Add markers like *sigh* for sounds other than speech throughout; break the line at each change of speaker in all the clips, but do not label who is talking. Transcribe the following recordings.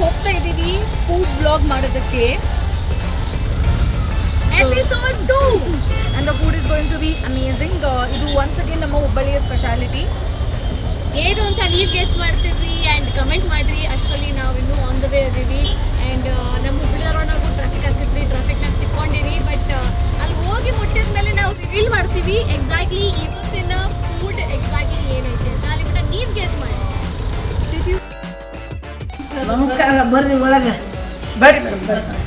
ಹೋಗ್ತಾ ಇದ್ದೀವಿ food blog ಮಾಡೋದಕ್ಕೆ. Episode two
and the food is going to be amazing ಇದು ಒನ್ಸ್ ಅಗೇನ್ ನಮ್ಮ ಹುಬ್ಬಳ್ಳಿಯ ಸ್ಪೆಷಾಲಿಟಿ
ಏನು ಅಂತ ನೀವು ಗೆಸ್ ಮಾಡ್ತಿರ್ರಿ ಆ್ಯಂಡ್ ಕಮೆಂಟ್ ಮಾಡಿರಿ. ಅಷ್ಟರಲ್ಲಿ ನಾವು ಇನ್ನೂ ಆನ್ ದ ವೇ ಇದ್ದೀವಿ ಆ್ಯಂಡ್ ನಮ್ಮ ಹುಬ್ಳಿ ಟ್ರಾಫಿಕ್ ಆಗ್ತಿದ್ರಿ ಟ್ರಾಫಿಕ್ನಾಗ ಸಿಕ್ಕೊಂಡಿವಿ. ಬಟ್ ಅಲ್ಲಿ ಹೋಗಿ ಮುಟ್ಟಿದ ಮೇಲೆ ನಾವು ಫೀಲ್ ಮಾಡ್ತೀವಿ
ನಮಸ್ಕಾರ ಬರ್ರಿ ಒಳಗೆ. ಬರ್ರಿ ಮೇಡಮ್ ಬರ್ರಿ.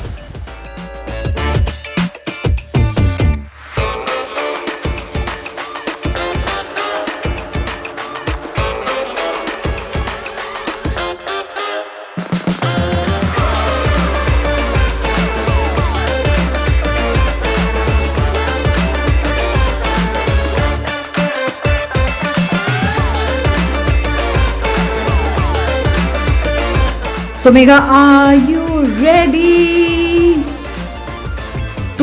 So Megha are you ready?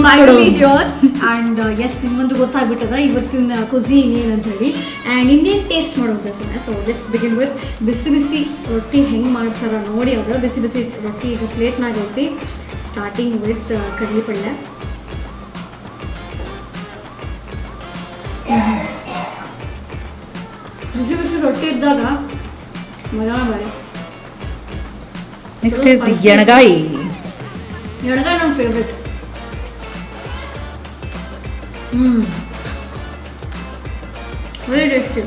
Finally your and yes ನಿಮ್ಮೊಂದು ಗೊತ್ತಾಗ್ಬಿಟ್ಟದ. ಇವತ್ತಿನ ಕುಸೀನ್ ಏನಂತ ಹೇಳಿ ಆ್ಯಂಡ್ ಇನ್ನೇನು ಟೇಸ್ಟ್ ಮಾಡೋದು sir so let's begin with ಬಿಸಿ ಬಿಸಿ ರೊಟ್ಟಿ ಹೆಂಗೆ ಮಾಡ್ತಾರ ನೋಡಿ ಅದು ಬಿಸಿ ಬಿಸಿ ರೊಟ್ಟಿ ಈಗ ಪ್ಲೇಟ್ನಾಗ ಐತಿ. ಸ್ಟಾರ್ಟಿಂಗ್ ವಿತ್ ಕಡಲೆ ಪಲ್ಯ ಬಿಸಿ ಬಿಸಿ ರೊಟ್ಟಿ ಇದ್ದಾಗ ಮಜಾ ಬೇರೆ.
ನೆಕ್ಸ್ಟ್ ಇಸ್ ಎಣಗಾಯಿ
ಎಣಗಾಯಿ ನನ್ನ ಫೇವ್ರೆಟ್ ಹ್ಞೂ ವೆರಿ ಟೇಸ್ಟಿ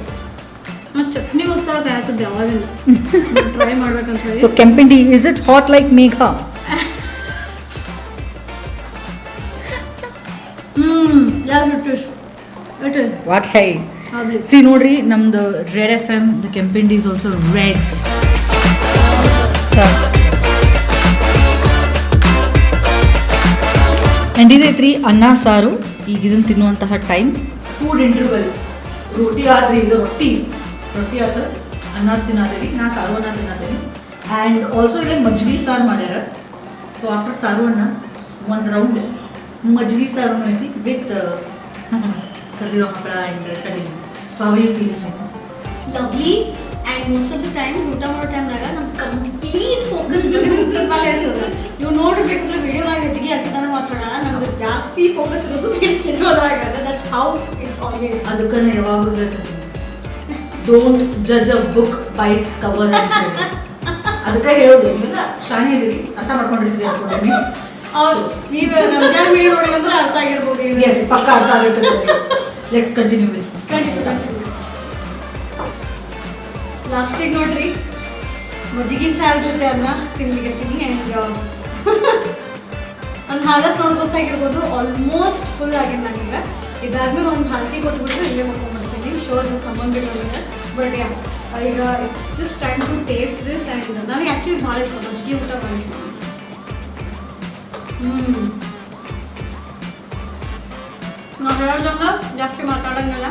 ಚಟ್ನಿಗೋಸ್ಕರ ಕಾಯ್ತಿದ್ದೆ ಯಾವಾಗಿಂದ ಟ್ರೈ ಮಾಡ್ಬೇಕಂತ
so
kempindi is it hot like Megha
walk high C ನೋಡ್ರಿ ನಮ್ದು red F M the kempindi is also red and ಇದೈತ್ರಿ ಅನ್ನ ಸಾರು. ಈಗ ಇದನ್ನು ತಿನ್ನುವಂತಹ ಟೈಮ್ ಫುಡ್ ಇಂಟರ್ವಲ್ ರೊಟ್ಟಿ ಆದ್ರೆ ಇದು ರೊಟ್ಟಿ. ರೊಟ್ಟಿ ಆದ್ರೆ ಅನ್ನ ತಿನ್ನದೇವಿ ನಾ ಸಾರು ಅನ್ನ ತಿನ್ನಾದೇವಿ. ಆ್ಯಂಡ್ ಆಲ್ಸೋ ಇಲ್ಲಿ ಮಜ್ಜಿಗೆ ಸಾರು ಮಾಡ್ಯಾರ. ಸೊ ಆಫ್ಟರ್ ಸಾರು ಅನ್ನ ಒಂದು ರೌಂಡ್ ಮಜ್ಜಿಗೆ ಸಾರು ಐತಿ ವಿತ್ *laughs* ಕದಿರೋ ಹಪ್ಪಳ ಆ್ಯಂಡ್ ಶಡಿ so away you feel
lovely and most of the times ಊಟ ಮಾಡೋ ಟೈಮ್ನಾಗ ನಮ್ಮ ಕಂಪ್ಲೀಟ್ ಫೋಕಸ್ ನೀವು ವಿಡಿಯೋ ವಿಡಿಯೋನಾಗ ಹೆಚ್ಚಿಗೆ ಹಾಕಿದಾನ ಮಾತಾಡೋಣ. ನಮ್ಗೆ ಜಾಸ್ತಿ ಫೋಕಸ್ ಇರೋದು ತಿನ್ನೋದಾಗ ದಟ್ಸ್ ಹೌ ಇಟ್ಸ್ ಆಲ್ವೇಸ್
ಅದಕ್ಕೆ ಯಾವಾಗಲೂ don't judge a book by its cover ಅದಕ್ಕೆ ಹೇಳೋದು ಇಲ್ಲ ಶಾಣೆ ಇದೀರಿ ಅರ್ಥ ಮಾಡ್ಕೊಂಡಿರ್ತೀರಿ ಅನ್ಕೊಂಡೇನಿ *laughs*
ಹೌದು ನೀವು ರಂಜಾನ್ ವಿಡಿಯೋ ನೋಡಿದ್ರೆ ಅರ್ಥ ಆಗಿರ್ಬೋದು
ಎಸ್ ಪಕ್ಕ ಅರ್ಥ ಆಗುತ್ತೆ ಲೆಟ್ಸ್ ಕಂಟಿನ್ಯೂ ವಿತ್
ಲಾಸ್ಟಿಗೆ ನೋಡ್ರಿ. ಮಜ್ಜಿಗೆ ಸಾರು ಜೊತೆ ಅನ್ನ ತಿನ್ಲಿಕ್ಕೆ ಆ್ಯಂಡ್ *laughs* ಒಂದು ಹಾಲತ್ ನೋಡಿ ಗೊತ್ತಾಗಿರ್ಬೋದು. ಆಲ್ಮೋಸ್ಟ್ ಫುಲ್ ಆಗಿದೆ ನನಗೆ. ಇದಾದ್ಮೇಲೆ ಒಂದು ಹಾಸಿಗೆ ಕೊಟ್ಬಿಟ್ಟು ಇಲ್ಲೇ ಮಾಡ್ಕೊಂಡ್ಬಿಡ್ತೀನಿ ಶೋರ್ ಸಂಬಂಧಗಳಿದೆ ಬಟ್ ಯಾ ಈಗ it's just time to taste this and ನನಗೆ ಆ್ಯಕ್ಚುಲಿ ಭಾಳ ಇಷ್ಟ. ಮಜ್ಜಿಗೆ ಊಟ ಭಾಳ ಇಷ್ಟ. ಹ್ಞೂ ನಾವು ಹೇಳೋದಂಗ ಜಾಸ್ತಿ ಮಾತಾಡಂಗಿಲ್ಲ.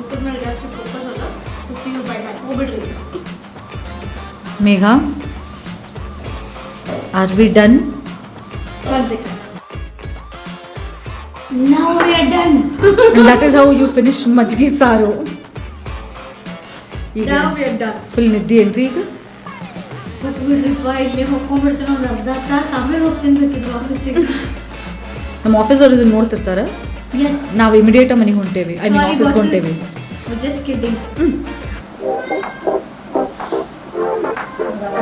ಊಟದ ಮೇಲೆ ಜಾಸ್ತಿ ಫೋಕಸ್ ಅದ. So see you bye bye ಹೋಗ್ಬಿಡ್ರಿ.
Megha. Are we done
One second. Now we are done.
That is how you finish ಮಜ್ಗಿ ಸಾರು ಈಗ
Now we are done.
Full ನಿದ್ದೆ ಏನ್ರಿ ಈಗ?
ಬಟ್ ಬಿಡ್ರಿಪ್ಪ ಇಲ್ಲೇ ಹೋಗ್ಕೊಂಡ್ಬಿಡ್ತೀನಿ ಒಂದು ಅರ್ಧ ತಾಸು. ಆಮೇಲೆ ಹೋಗ್ತೀನಿ ಬೇಕಿದ್ರು ಆಫೀಸಿಗೆ
ನಮ್ಮ ಆಫೀಸ್ ಅವ್ರು ಇದನ್ನ ನೋಡ್ತಿರ್ತಾರೆ?
ಎಸ್
ನಾವು ಇಮಿಡಿಯೇಟ್ ಮನೆಗೆ ಹೊಂಟೇವಿ. ಐ ಮೀನ್ ಆಫೀಸ್ಗೆ ಹೊಂಟೇವಿ.
ಜಸ್ಟ್ ಕಿಡ್ಡಿಂಗ್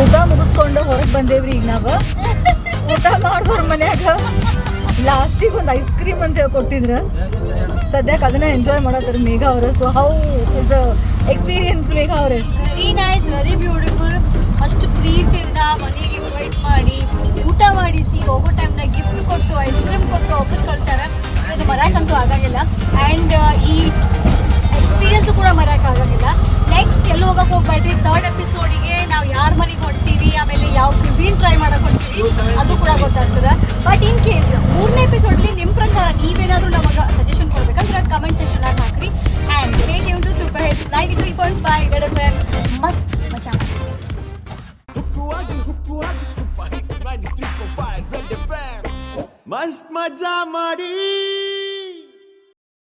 ಊಟ ಮುಗಿಸ್ಕೊಂಡು ಹೊರಗೆ ಬಂದೇವ್ರಿ ಈಗ ನಾವು. ಊಟ ಮಾಡಿದವ್ರ ಮನ್ಯಾಗ ಲಾಸ್ಟಿಗೆ ಒಂದು ಐಸ್ ಕ್ರೀಮ್ ಅಂತ ಹೇಳಿ ಕೊಟ್ಟಿದ್ರ ಸದ್ಯಕ್ಕೆ ಅದನ್ನ ಎಂಜಾಯ್ ಮಾಡತ್ತಾರ ಮೇಘ ಅವರು. So how is experience Megha ಅವ್ರೆ?
ವೆರಿ ನೈಸ್ ವೆರಿ ಬ್ಯೂಟಿಫುಲ್ ಅಷ್ಟು ಪ್ರೀತಿಯಿಂದ ಮನೆಗೆ ಇನ್ವೈಟ್ ಮಾಡಿ ಊಟ ಮಾಡಿಸಿ, ಹೋಗೋ ಟೈಮ್ನಾಗ ಗಿಫ್ಟ್ ಕೊಟ್ಟು ಐಸ್ ಕ್ರೀಮ್ ಕೊಟ್ಟು ವಾಪಸ್ ಕಳ್ಸ್ಯಾರ. ಇದು ಮರಾಕಂತೂ ಆಗಾಗಿಲ್ಲ. ಆ್ಯಂಡ್ ಈ ಎಕ್ಸ್ಪೀರಿಯನ್ಸು ಕೂಡ ಮರೆಯೋಕ್ಕಾಗೋದಿಲ್ಲ ನೆಕ್ಸ್ಟ್ ಎಲ್ಲಿ ಹೋಗಕ್ಕೆ ಹೋಗ್ಬೇಡ್ರಿ. ತರ್ಡ್ ಎಪಿಸೋಡಿಗೆ ನಾವು ಯಾರ ಮನೆಗೆ ಹೊಂಟೀವಿ, ಆಮೇಲೆ ಯಾವ ಕ್ವಿಝೀನ್ ಟ್ರೈ ಮಾಡಕ್ಕೆ ಹೊಡ್ತೀವಿ ಅದು ಕೂಡ ಗೊತ್ತಾಗ್ತದೆ. ಬಟ್ ಇನ್ ಕೇಸ್ ಮೂರನೇ ಎಪಿಸೋಡ್ಲಿ ನಿಮ್ಮ ಪ್ರಕಾರ ನೀವೇನಾದರೂ ನಮಗೆ ಸಜೆಷನ್ ಕೊಡ್ಬೇಕಂದ್ರೆ ಕಮೆಂಟ್ ಸೆಕ್ಷನಾಗ ಹಾಕ್ರಿ. And state you to super hits ninety three point five red ಮಸ್ತ್ ಮಜಾ ಮಾಡಿ
ಹುಕ್ಕುವಾಗಿ ಹುಕ್ಕುವಾಗಿ ಸೂಪರ್ ಹಿಟ್ 93.5 ರೆಡ್ ಎಫ್ಎಂ ಮಸ್ತ್ ಮಜಾ ಮಾಡಿ.